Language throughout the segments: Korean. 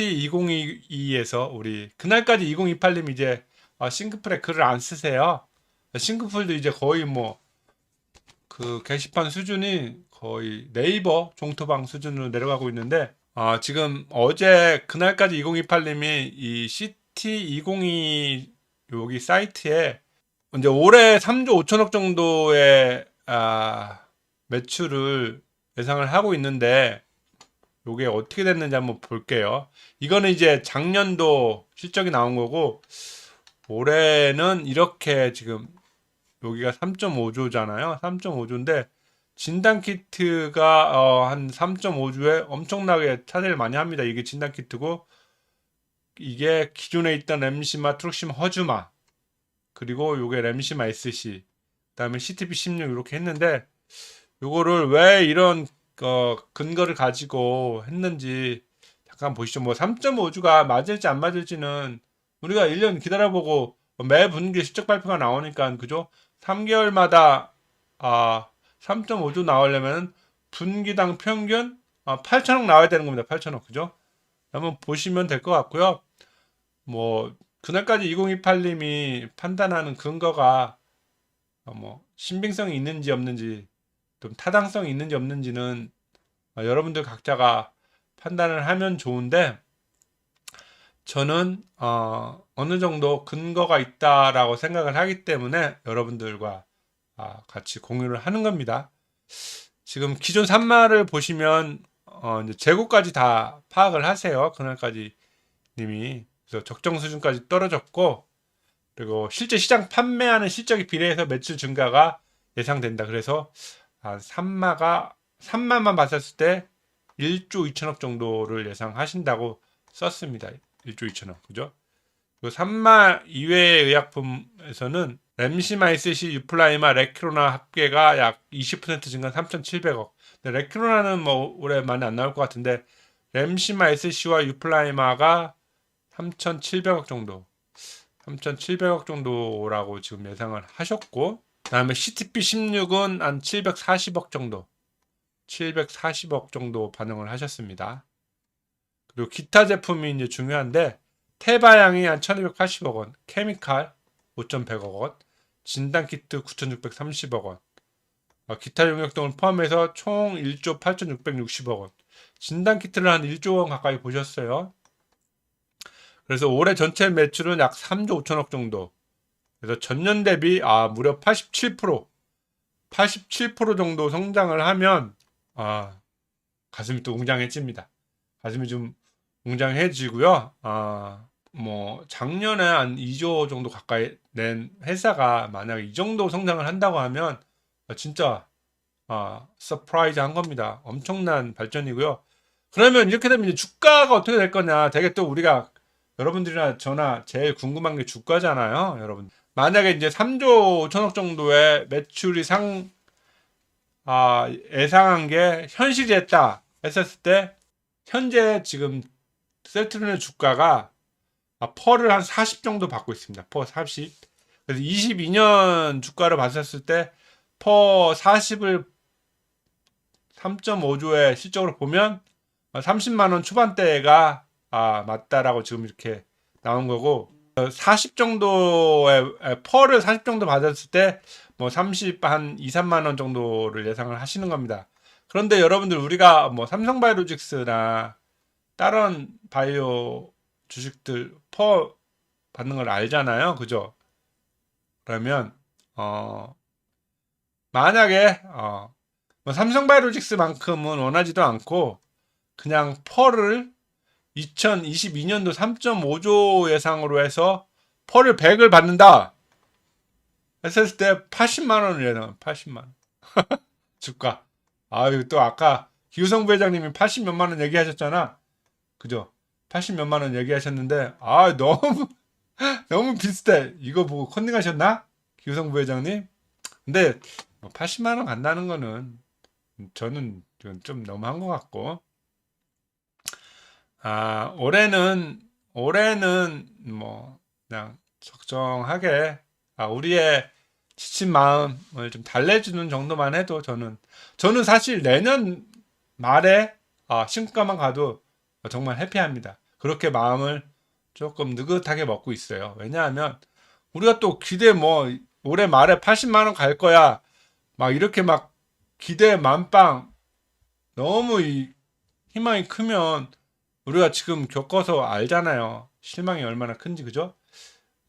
CT2022에서 우리 그날까지 2028님 이제 어, 싱크플에 글을 안 쓰세요. 싱크플도 이제 거의 뭐 그 게시판 수준이 거의 네이버 종토방 수준으로 내려가고 있는데 아, 지금 어제 그날까지 2028님이 이 CT2022 여기 사이트에 이제 올해 3조 5천억 정도의 아, 매출을 예상을 하고 있는데 요게 어떻게 됐는지 한번 볼게요. 이거는 이제 작년도 실적이 나온 거고 올해는 이렇게 지금 여기가 3.5조잖아요. 3.5조인데 진단 키트가 어, 한 3.5조에 엄청나게 차지를 많이 합니다. 이게 진단 키트고 이게 기존에 있던 램시마, 트룩시마, 허즈마 그리고 요게 램시마 SC 그다음에 CTP16 이렇게 했는데 요거를 왜 이런 어, 근거를 가지고 했는지 잠깐 보시죠. 뭐 3.5주가 맞을지 안 맞을지는 우리가 1년 기다려보고 매 분기 실적 발표가 나오니까 그죠? 3개월마다 아 3.5주 나오려면 분기당 평균 아, 8천억 나와야 되는 겁니다. 8천억 그죠? 한번 보시면 될 것 같고요. 뭐 그날까지 2028님이 판단하는 근거가 어, 뭐 신빙성이 있는지 없는지 좀 타당성이 있는지 없는지는 어, 여러분들 각자가 판단을 하면 좋은데 저는 어, 어느 정도 근거가 있다라고 생각을 하기 때문에 여러분들과 아, 같이 공유를 하는 겁니다. 지금 기존 산마를 보시면 어, 이제 재고까지 다 파악을 하세요. 그날까지 님이 그래서 적정 수준까지 떨어졌고 그리고 실제 시장 판매하는 실적에 비례해서 매출 증가가 예상된다. 그래서 한 3마가 3만만 봤었을 때 1조 2천억 정도를 예상하신다고 썼습니다. 1조 2천억. 그죠? 그 3마 이외의 의약품에서는 램시마, SC, 유플라이마, 레크로나 합계가 약 20% 증가한 3,700억. 근데 레크로나는 뭐 올해 많이 안 나올 것 같은데 램시마, SC와 유플라이마가 3,700억 정도. 3,700억 정도라고 지금 예상을 하셨고 그 다음에 CTP 16은 한 740억 정도. 740억 정도 반영을 하셨습니다. 그리고 기타 제품이 이제 중요한데 테바양이 한 1280억 원, 케미칼 5,100억 원, 진단키트 9,630억 원, 어, 기타 용역 등을 포함해서 총 1조 8,660억 원. 진단키트를 한 1조 원 가까이 보셨어요. 그래서 올해 전체 매출은 약 3조 5천억 정도. 그래서 전년 대비 아 무려 87% 87% 정도 성장을 하면 아 가슴이 또 웅장해집니다. 가슴이 좀 웅장해지고요. 아 뭐 작년에 한 2조 정도 가까이 낸 회사가 만약에 이 정도 성장을 한다고 하면 아, 진짜 아 서프라이즈 한 겁니다. 엄청난 발전이고요. 그러면 이렇게 되면 이제 주가가 어떻게 될 거냐? 되게 또 우리가 여러분들이나 저나 제일 궁금한 게 주가잖아요, 여러분. 만약에 이제 3조 5천억 정도의 매출이 상, 아, 예상한 게 현실이 됐다 했었을 때, 현재 지금 셀트론의 주가가 아, 퍼를 한 40 정도 받고 있습니다. 퍼 40. 그래서 22년 주가를 봤었을 때, 퍼 40을 3.5조의 실적으로 보면 30만 원 초반대가 아, 맞다라고 지금 이렇게 나온 거고 40 정도의 펄을 40 정도 받았을 때 뭐 30 한 2, 3만 원 정도를 예상을 하시는 겁니다. 그런데 여러분들 우리가 뭐 삼성바이오로직스나 다른 바이오 주식들 퍼 받는 걸 알잖아요. 그죠? 그러면 어 만약에 어 뭐 삼성바이오로직스만큼은 원하지도 않고 그냥 펄을 2022년도 3.5조 예상으로 해서 펄을 100을 받는다. 했을 때 80만 원을 예상, 80만 원. 주가. 아유, 또 아까 기우성 부회장님이 80 몇만 원 얘기하셨잖아. 그죠? 80 몇만 원 얘기하셨는데, 아, 너무, 너무 비슷해. 이거 보고 컨닝 하셨나? 기우성 부회장님? 근데, 80만 원 간다는 거는, 저는 좀 너무한 것 같고, 아, 올해는, 올해는 뭐, 그냥 적정하게, 아, 우리의 지친 마음을 좀 달래주는 정도만 해도 저는, 저는 사실 내년 말에, 아, 신고가만 가도 정말 해피합니다. 그렇게 마음을 조금 느긋하게 먹고 있어요. 왜냐하면 우리가 또 기대 뭐 올해 말에 80만 원 갈 거야. 막 이렇게 막 기대 만빵 너무 이 희망이 크면 우리가 지금 겪어서 알잖아요. 실망이 얼마나 큰지 그죠?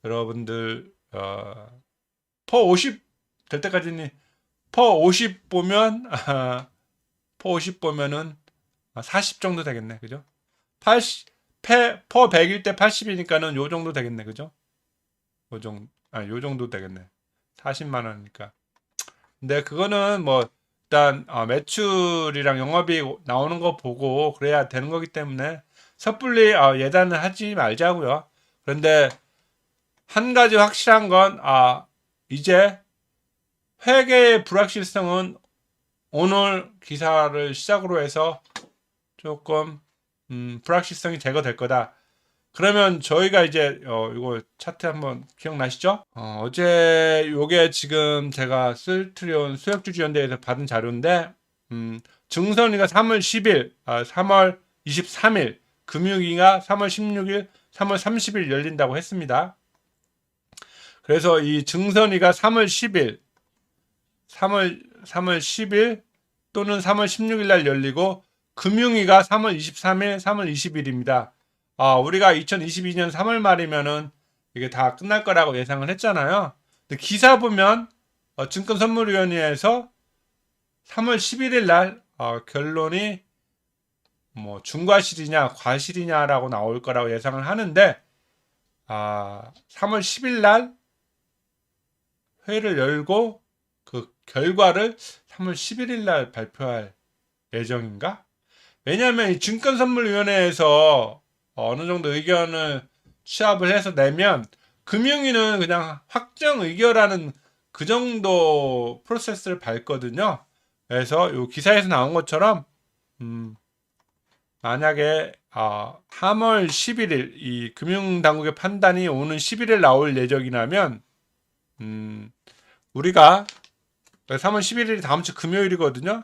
여러분들 어, 퍼50 될 때까지는 퍼50 보면 아, 퍼50 보면은 40 정도 되겠네. 그죠? 80 패, 퍼 100일 때 80이니까는 요 정도 되겠네. 그죠? 요 정도 아, 요 정도 되겠네. 40만 원이니까. 근데 그거는 뭐 일단 어, 매출이랑 영업이 나오는 거 보고 그래야 되는 거기 때문에 섣불리 어, 예단을 하지 말자고요. 그런데 한 가지 확실한 건 아, 이제 회계의 불확실성은 오늘 기사를 시작으로 해서 조금 음, 불확실성이 제거될 거다. 그러면 저희가 이제 어, 이거 차트 한번 기억나시죠? 어, 제 요게 지금 제가 쓸트리온 수역주지연대에서 받은 자료인데 음, 증선이가 3월 10일, 아, 3월 23일, 금융위가 3월 16일, 3월 30일 열린다고 했습니다. 그래서 이 증선이가 3월 10일, 3월 3월 10일 또는 3월 16일 날 열리고 금융위가 3월 23일, 3월 20일입니다. 아, 우리가 2022년 3월 말이면은 이게 다 끝날 거라고 예상을 했잖아요. 근데 기사 보면 어, 증권선물위원회에서 3월 11일 날 어, 결론이 뭐 중과실이냐 과실이냐라고 나올 거라고 예상을 하는데 아, 3월 10일 날 회의를 열고 그 결과를 3월 11일 날 발표할 예정인가? 왜냐하면 이 증권선물위원회에서 어느 정도 의견을 취합을 해서 내면 금융위는 그냥 확정 의결하는 그 정도 프로세스를 밟거든요. 그래서 이 기사에서 나온 것처럼 음, 만약에 아, 3월 11일 이 금융당국의 판단이 오는 11일 나올 예정이라면 음, 우리가 3월 11일이 다음 주 금요일이거든요.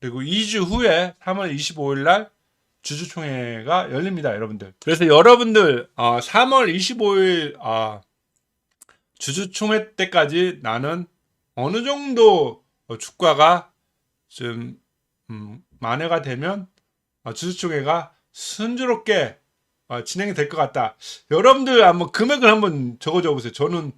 그리고 2주 후에 3월 25일 날 주주총회가 열립니다, 여러분들. 그래서 여러분들 어, 3월 25일 어, 주주총회 때까지 나는 어느 정도 어, 주가가 좀 음, 만회가 되면 어, 주주총회가 순조롭게 어, 진행이 될 것 같다. 여러분들 한번 금액을 한번 적어줘 보세요. 저는